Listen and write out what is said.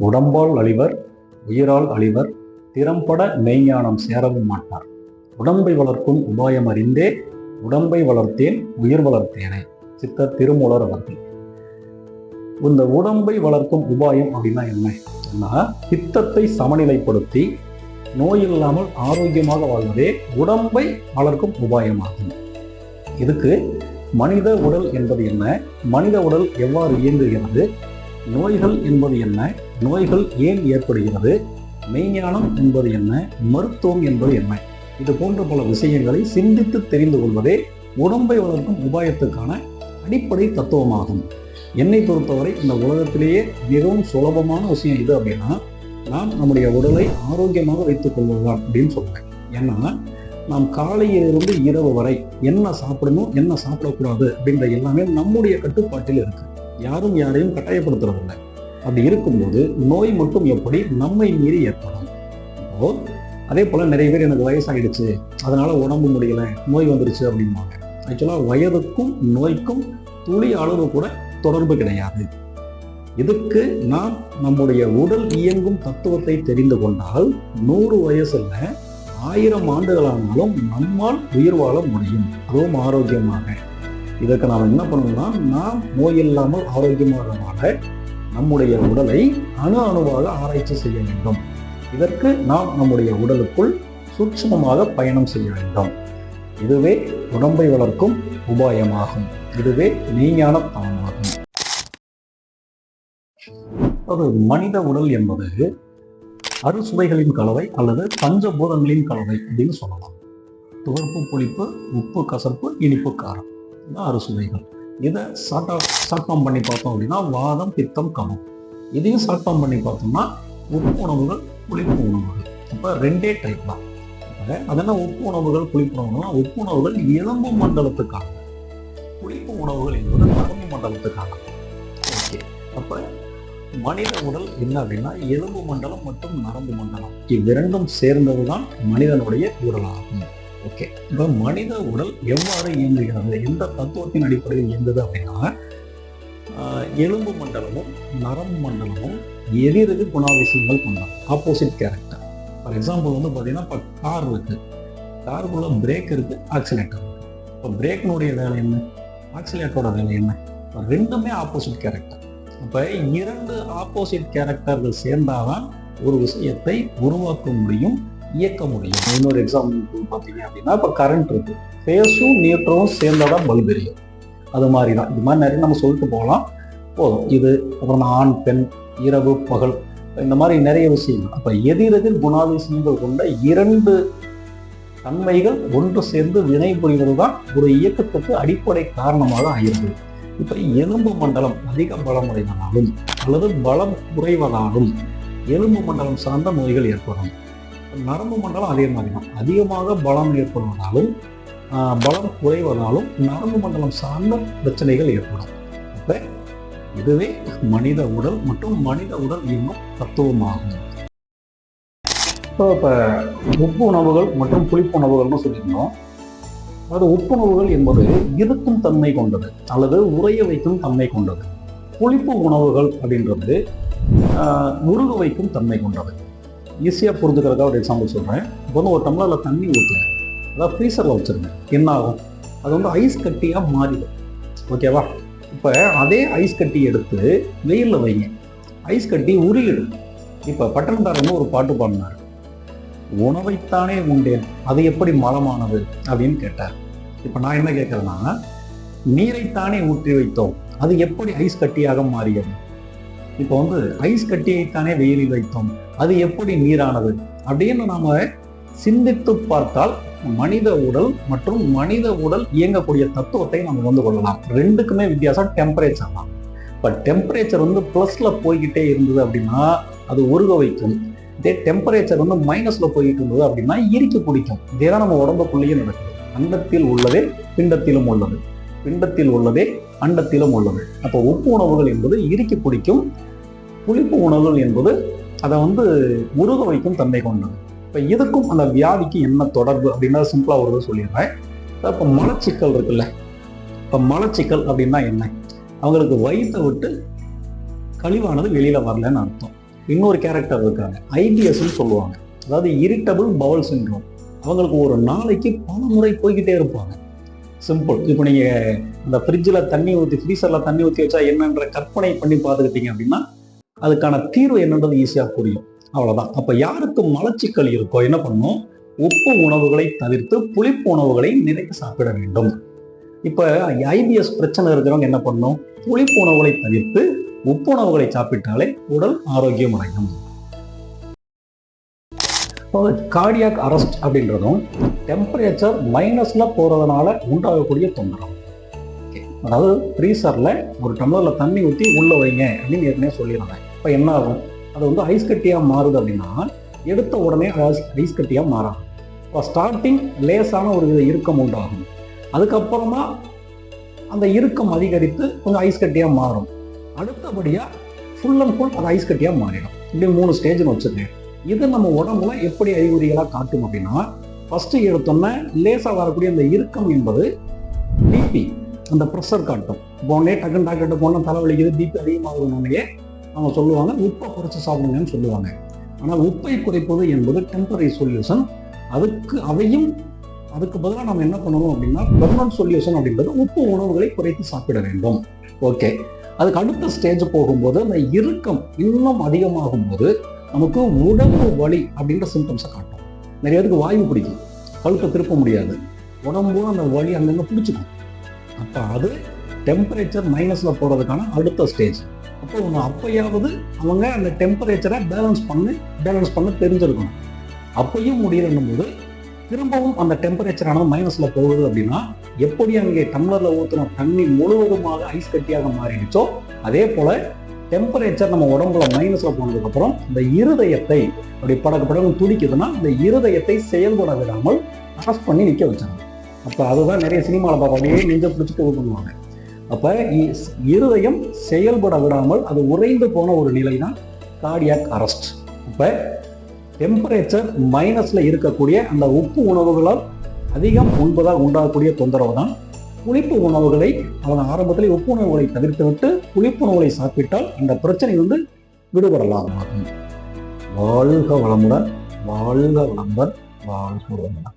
உடம்பால் அழிவர் உயிரால் அழிவர் திறம்பட மெய்ஞானம் சேரவும் மாட்டார். உடம்பை வளர்க்கும் உபாயம் அறிந்தே உடம்பை வளர்த்தேன் உயிர் வளர்த்தேனே. சித்த திருமூலர் அவர்கள். இந்த உடம்பை வளர்க்கும் உபாயம் அப்படின்னா என்ன? பித்தத்தை சமநிலைப்படுத்தி நோய் இல்லாமல் ஆரோக்கியமாக வாழ்வதே உடம்பை வளர்க்கும் உபாயமாகும். இதுக்கு மனித உடல் என்பது என்ன? மனித உடல் எவ்வாறு இயங்குகிறது? நோய்கள் என்பது என்ன? நோய்கள் ஏன் ஏற்படுகிறது? மெய்ஞானம் என்பது என்ன? மருத்துவம் என்பது என்ன? இது போன்ற பல விஷயங்களை சிந்தித்து தெரிந்து கொள்வதே உடம்பை வளர்க்கும் உபாயத்துக்கான அடிப்படை தத்துவமாகும். என்னை பொறுத்தவரை இந்த உலகத்திலேயே மிகவும் சுலபமான விஷயம் இது அப்படின்னா நாம் நம்முடைய உடலை ஆரோக்கியமாக வைத்துக் கொள்வதுதான் அப்படின்னு சொல்றேன். ஏன்னா நாம் காலையிலிருந்து இரவு வரை என்ன சாப்பிடணும் என்ன சாப்பிடக்கூடாது அப்படின்ற எல்லாமே நம்முடைய கட்டுப்பாட்டில் இருக்கு. யாரும் யாரையும் கட்டாயப்படுத்துறதில்லை. அப்படி இருக்கும்போது நோய் மட்டும் எப்படி நம்மை மீறி ஏற்படும்? இப்போ அதே போல நிறைய பேர் எனக்கு வயசாயிடுச்சு. அதனால உடம்பு முடியல நோய் வந்துருச்சு அப்படிம்பாங்க. ஆக்சுவலாக வயதுக்கும் நோய்க்கும் துளி அளவு கூட தொடர்பு கிடையாது. இதுக்கு நாம் நம்முடைய உடல் இயங்கும் தத்துவத்தை தெரிந்து கொண்டால் நூறு வயசுல ஆயிரம் ஆண்டுகளானாலும் நம்மால் உயிர் வாழ முடியும். அதுவும் ஆரோக்கியமாக. இதற்கு நாம் என்ன பண்ணணும்னா நாம் நோய் இல்லாமல் ஆரோக்கியமாக நம்முடைய உடலை அணு அணுவாக ஆராய்ச்சி செய்ய வேண்டும். இதற்கு நாம் நம்முடைய உடலுக்குள் சூட்சமமாக பயணம் செய்ய வேண்டும். இதுவே உடம்பை வளர்க்கும் உபாயமாகும். இதுவே மெய்ஞான தவமாகும். ஒரு மனித உடல் என்பது அறுசுவைகளின் கலவை அல்லது பஞ்சபூதங்களின் கலவை அப்படின்னு சொல்லலாம். துவர்ப்பு புளிப்பு உப்பு கசப்பு இனிப்பு காரம். ஆறு சுவைகள். இதை ஷார்ட் ஷார்ட் ஃபார்ம் பண்ணி பார்த்தோம் அப்படின்னா வாதம் பித்தம் கமம். இதையும் ஷார்ட் ஃபார்ம் பண்ணி பார்த்தோம்னா உப்பு உணவுகள் புளிப்பு உணவுகள். அப்போ ரெண்டே டைப் தான். அப்ப உப்பு உணவுகள் புளிப்பு உணவுகள்னா உப்பு உணவுகள் எலும்பு மண்டலத்துக்காக. புளிப்பு உணவுகள் என்பது நரம்பு மண்டலத்துக்காக. ஓகே. அப்போ மனித உடல் என்ன அப்படின்னா எலும்பு மண்டலம் மற்றும் நரம்பு மண்டலம். இவ்விரண்டும் சேர்ந்தது தான் மனிதனுடைய உடலாகும். ஓகே. இப்போ மனித உடல் எவ்வாறு இயங்குகிறது? எந்த தத்துவத்தின் அடிப்படையில் இயங்குது அப்படின்னா எலும்பு மண்டலமும் நரம்பு மண்டலமும் எதிரெதிர் குணாதிசயங்கள் கொண்டது ஆப்போசிட் கேரக்டர் ஃபார் எக்ஸாம்பிள் வந்து பார்த்தீங்கன்னா இப்போ கார் இருக்கு. காருக்குள்ள பிரேக் இருக்கு ஆக்சிலேட்டர் இருக்கு. இப்போ பிரேக்கினுடைய வேலை என்ன? ஆக்சிலேட்டரோட வேலை என்ன? ரெண்டுமே ஆப்போசிட் கேரக்டர் அப்போ இரண்டு ஆப்போசிட் கேரக்டர்கள் சேர்ந்தாதான் ஒரு விஷயத்தை உருவாக்க முடியும். இயக்க முடியும். இன்னொரு எக்ஸாம்பிள் பார்த்தீங்க அப்படின்னா இப்போ கரண்ட் இருக்கு. ஃபேஸும் நியூட்ரலும் சேர்ந்தாதான் பல்ப் எரியும் அது மாதிரி தான் இது மாதிரி நிறைய நம்ம சொல்லிட்டு போகலாம். போதும். இது அப்புறம் ஆண் பெண் இரவு பகல் இந்த மாதிரி நிறைய விஷயங்கள். அப்போ எதிரெதிர் குணாதிசயங்கள் கொண்ட இரண்டு தன்மைகள் ஒன்று சேர்ந்து வினை புரிவது தான் ஒரு இயக்கத்துக்கு அடிப்படை காரணமாக ஆகிறது. இப்போ எலும்பு மண்டலம் அதிக பலமுடைவதாலும் அல்லது பலம் குறைவதாலும் எலும்பு மண்டலம் சார்ந்த நோய்கள் ஏற்படும் நரம்பு மண்டலம் அதே மாதிரி தான் அதிகமாக பலம் ஏற்படுவதாலும் ஆஹ், பலம் குறைவதாலும் நரம்பு மண்டலம் சார்ந்த பிரச்சனைகள் ஏற்படும். அப்போ இதுவே மனித உடல் மற்றும் மனித உடல் என்னும் தத்துவமாகும். இப்போ இப்போ உப்பு உணவுகள் மற்றும் புளிப்பு உணவுகள்னு சொல்லியிருந்தோம். அதாவது உப்பு உணவுகள் என்பது இருக்கும் தன்மை கொண்டது அல்லது உறைய வைக்கும் தன்மை கொண்டது. புளிப்பு உணவுகள் அப்படின்றது ஆஹ், உருக வைக்கும் தன்மை கொண்டது. ஈஸியாக புரிஞ்சுக்கிறதுக்காக ஒரு எக்ஸாம்பிள் சொல்கிறேன் இப்போ வந்து ஒரு டம்ளரில் தண்ணி ஊற்றுங்க அதாவது ஃப்ரீசரில் வச்சுருங்க. என்ன ஆகும்? அது வந்து ஐஸ் கட்டியாக மாறிடும். ஓகேவா இப்போ அதே ஐஸ் கட்டி எடுத்து வெயிலில் வைங்க. ஐஸ் கட்டி உருகிடும். இப்போ பட்டணத்தாரன்னு ஒரு பாட்டு பாடினார். உணவைத்தானே உண்டேன். அது எப்படி மலமானது? அப்படின்னு கேட்டார். இப்போ நான் என்ன கேட்குறேன்னா நீரைத்தானே ஊற்றி வைத்தோம். அது எப்படி ஐஸ் கட்டியாக மாறியது? இப்போ வந்து ஐஸ் கட்டியைத்தானே வெயிலில் வைத்தோம். அது எப்படி நீரானது? அப்படின்னு நாம சிந்தித்து பார்த்தால் மனித உடல் மற்றும் மனித உடல் இயங்கக்கூடிய தத்துவத்தை நம்ம வந்து கொள்ளலாம். ரெண்டுக்குமே வித்தியாசம் டெம்பரேச்சர் தான். இப்போ டெம்பரேச்சர் வந்து ப்ளஸ்ல போய்கிட்டே இருந்தது அப்படின்னா அது உருக வைக்கும். இதே டெம்பரேச்சர் வந்து மைனஸ்ல போயிட்டு இருந்தது அப்படின்னா இறுக்கி பிடிக்கும். இதேதான் நம்ம உடம்புக்குள்ளேயே நடக்குது. அண்டத்தில் உள்ளதே பிண்டத்திலும் உள்ளது. பிண்டத்தில் உள்ளதே அண்டத்திலும் உள்ளது. அப்போ உப்பு உணவுகள் என்பது இறுக்கி பிடிக்கும். புளிப்பு உணவுகள் என்பது அதை வந்து உருக வைக்கும் தன்மை கொண்டது. இப்போ இதுக்கும் அந்த வியாதிக்கு என்ன தொடர்பு அப்படின்னா சிம்பிளாக ஒரு சொல்லிடுறேன். இப்போ மலச்சிக்கல் இருக்குல்ல இப்போ மலச்சிக்கல் அப்படின்னா என்ன? அவங்களுக்கு வயிற்றை விட்டு கழிவானது வெளியில் வரலன்னு அர்த்தம். இன்னொரு கேரக்டர் இருக்காங்க ஐபிஎஸ்ன்னு சொல்லுவாங்க. அதாவது இரிட்டபிள் பவல் சிண்ட்ரோம் அவங்களுக்கு ஒரு நாளைக்கு பல முறை போய்கிட்டே இருப்பாங்க. சிம்பிள் இப்போ நீங்கள் இந்த ஃப்ரிட்ஜில் தண்ணி ஊற்றி ஃப்ரீசரில் தண்ணி ஊற்றி வச்சா என்னன்ற கற்பனை பண்ணி பார்த்துக்கிட்டீங்க அப்படின்னா அதுக்கான தீர்வு என்னன்றது ஈஸியாக புரியும். அவ்வளவுதான். அப்போ யாருக்கு மலச்சிக்கல் இருக்கோ என்ன பண்ணும் உப்பு உணவுகளை தவிர்த்து புளிப்பு உணவுகளை நிறைய சாப்பிட வேண்டும். இப்போ ஐபிஎஸ் பிரச்சனை இருக்கிறவங்க என்ன பண்ணும் புளிப்பு உணவுகளை தவிர்த்து உப்பு உணவுகளை சாப்பிட்டாலே உடல் ஆரோக்கியம் அடையும். கார்டியாக் அரெஸ்ட் அப்படின்றதும் டெம்பரேச்சர் மைனஸ்ல போறதுனால உண்டாகக்கூடிய தொந்தரவு. அதாவது ஃப்ரீசரில் ஒரு டம்ளர்ல தண்ணி ஊற்றி உள்ள வைங்க அப்படின்னு ஏற்கனவே சொல்லிடுறாங்க இப்போ என்ன ஆகும்? அது வந்து ஐஸ் கட்டியாக மாறுது அப்படின்னா எடுத்த உடனே ஐஸ் ஐஸ் கட்டியாக மாறாது. இப்போ ஸ்டார்டிங் லேசான ஒரு வித இறுக்கம் உண்டாகும். அதுக்கப்புறமா அந்த இறுக்கம் அதிகரித்து கொஞ்சம் ஐஸ் கட்டியாக மாறும். அடுத்தபடியாக ஃபுல் அண்ட் ஃபுல் அது ஐஸ் கட்டியாக மாறிடும். இப்படி மூணு ஸ்டேஜ்னு வச்சுருக்கேன் இது நம்ம உடம்புல எப்படி அறிகுறிகளாக காட்டும் அப்படின்னா ஃபஸ்ட்டு எடுத்தோன்னே லேசாக வரக்கூடிய அந்த இறுக்கம் என்பது பிபி அந்த ப்ரெஷர் காட்டும். இப்போ உடனே டக்குன்னு டாக்டர்கிட்ட போனால் தலைவலிக்குது பிபி அதிகமாகுதுன்னே அவங்க சொல்லுவாங்க உப்பை குறைச்சி சாப்பிடுங்கன்னு சொல்லுவாங்க. ஆனால் உப்பை குறைப்பது என்பது டெம்பரரி சொல்யூஷன் அதுக்கு அதையும் அதுக்கு பதிலாக நம்ம என்ன பண்ணணும் அப்படின்னா பெர்மனன்ட் சொல்யூஷன் அப்படின்றது உப்பு உணவுகளை குறைத்து சாப்பிட வேண்டும். ஓகே அதுக்கு அடுத்த ஸ்டேஜ் போகும்போது அந்த இறுக்கம் இன்னும் அதிகமாகும் போது நமக்கு உடம்பு வலி அப்படின்ற சிம்டம்ஸை காட்டும். நிறைய பேருக்கு வாயு பிடிக்கும். கழுத்தை திருப்ப முடியாது. உடம்பும் அந்த வலி அங்கங்கே பிடிச்சிக்கும். அப்போ அது டெம்பரேச்சர் மைனஸில் போகிறதுக்கான அடுத்த ஸ்டேஜ் அப்போ அவங்க அப்போயாவது அவங்க அந்த டெம்பரேச்சரை பேலன்ஸ் பண்ணி பேலன்ஸ் பண்ண தெரிஞ்சிருக்கணும். அப்பையும் முடியலன்னும் போது திரும்பவும் அந்த டெம்பரேச்சரானது மைனஸில் போகுது அப்படின்னா எப்படி அங்கே டம்ளரில் ஊற்றின தண்ணி முழுவதுமாக ஐஸ் கட்டியாக மாறிடுச்சோ அதே போல் டெம்பரேச்சர் நம்ம உடம்புல மைனஸில் போனதுக்கப்புறம் இந்த இருதயத்தை அப்படி படக்கு படகு துடிக்குதுன்னா இந்த இருதயத்தை செயல்பட விடாமல் அரெஸ்ட் பண்ணி நிற்க வச்சாங்க அப்போ அதுதான் நிறைய சினிமாவில் பார்ப்போம் அப்படியே நெஞ்ச பிடிச்சிட்டு இது பண்ணுவாங்க அப்போ இருதயம் செயல்பட விடாமல் அது உறைந்து போன ஒரு நிலை தான் கார்டியாக் அரெஸ்ட் இப்போ டெம்பரேச்சர் மைனஸில் இருக்கக்கூடிய அந்த உப்பு உணவுகளால் அதிகம் உண்பதால் உண்டாகக்கூடிய தொந்தரவு தான் புளிப்பு உணவுகளை அவன் ஆரம்பத்தில் உப்பு உணவுகளை தவிர்த்து விட்டு புளிப்பு உணவுகளை சாப்பிட்டால் அந்த பிரச்சனை வந்து விடுபடலாம். வாழ்க வளமுடன் வாழ்க வளமுடன் வாழ்க வளமுடன்.